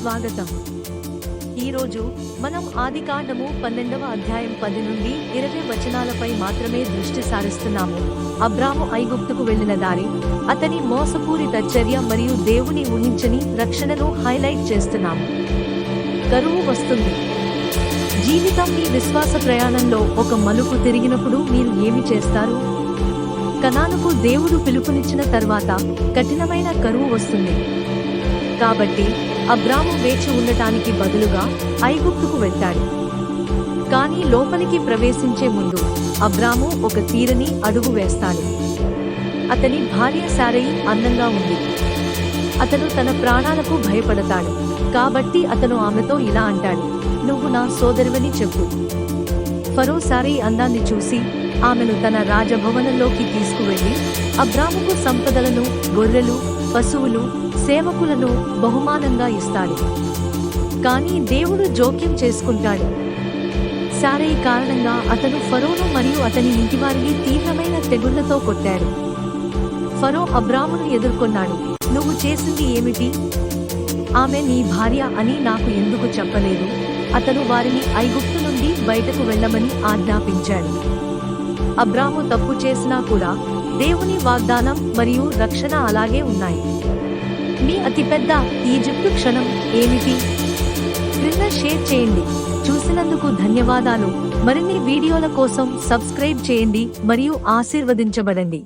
స్వాగతం. ఈరోజు మనం ఆదికాండము పన్నెండవ అధ్యాయం పది నుండి ఇరవై వచనాలపై మాత్రమే దృష్టి సారిస్తున్నాము. అబ్రాము ఐగుప్తుకు వెళ్ళిన దారి అతని మోసపూరిత చర్య మరియు దేవుని ఊహించని రక్షణను హైలైట్ చేస్తున్నాము. కరువు వస్తుంది. జీవితం మీ విశ్వాస ప్రయాణంలో ఒక మలుపు తిరిగినప్పుడు మీరు ఏమి చేస్తారు? కణాలకు దేవుడు పిలుపునిచ్చిన తర్వాత కఠినమైన కరువు వస్తుంది. కాబట్టి అబ్రాము వేచి ఉండటానికి బదులుగా ఐగుప్తుకు వెళ్తాడు. కానీ లోపలికి ప్రవేశించే ముందు అబ్రాము ఒక తీరని అడుగు వేస్తాడు. అతని భార్య సారయి అందంగా ఉంది. అతను తన ప్రాణాలకు భయపడతాడు. కాబట్టి అతను ఆమెతో ఇలా అంటాడు నువ్వు నా సోదరువని చెప్పు. ఫరో సారయి అందాన్ని చూసి ఆమెను తన రాజభవనంలోకి తీసుకువెళ్ళి అబ్రాముకు సంపదలను గొర్రెలు పశువులు సేవకులను బహుమానంగా ఇస్తాడు. కానీ దేవుడు జోక్యం చేసుకుంటాడు. సారై కారణంగా అతను ఫరోను మరియు అతని ఇంటివారిని తీవ్రమైన తెగుళ్ళతో కొట్టాడు. ఫరో అబ్రామును ఎదుర్కొన్నాడు. నువ్వు చేసింది ఏమిటి? ఆమె నీ భార్య అని నాకు ఎందుకు చెప్పలేదు? అతను వారిని ఐగుప్తు నుండి బయటకు వెళ్ళమని ఆజ్ఞాపించాడు. అబ్రాము తప్పు చేసినా కూడా దేవుని వాగ్దానం మరియు రక్షణ అలాగే ఉన్నాయి. మీ అతిపెద్ద ఈజిప్టు క్షణం ఏమిటి? క్రింద షేర్ చేయండి. చూసినందుకు ధన్యవాదాలు. మరిన్ని వీడియోల కోసం సబ్స్క్రైబ్ చేయండి మరియు ఆశీర్వదించబడండి.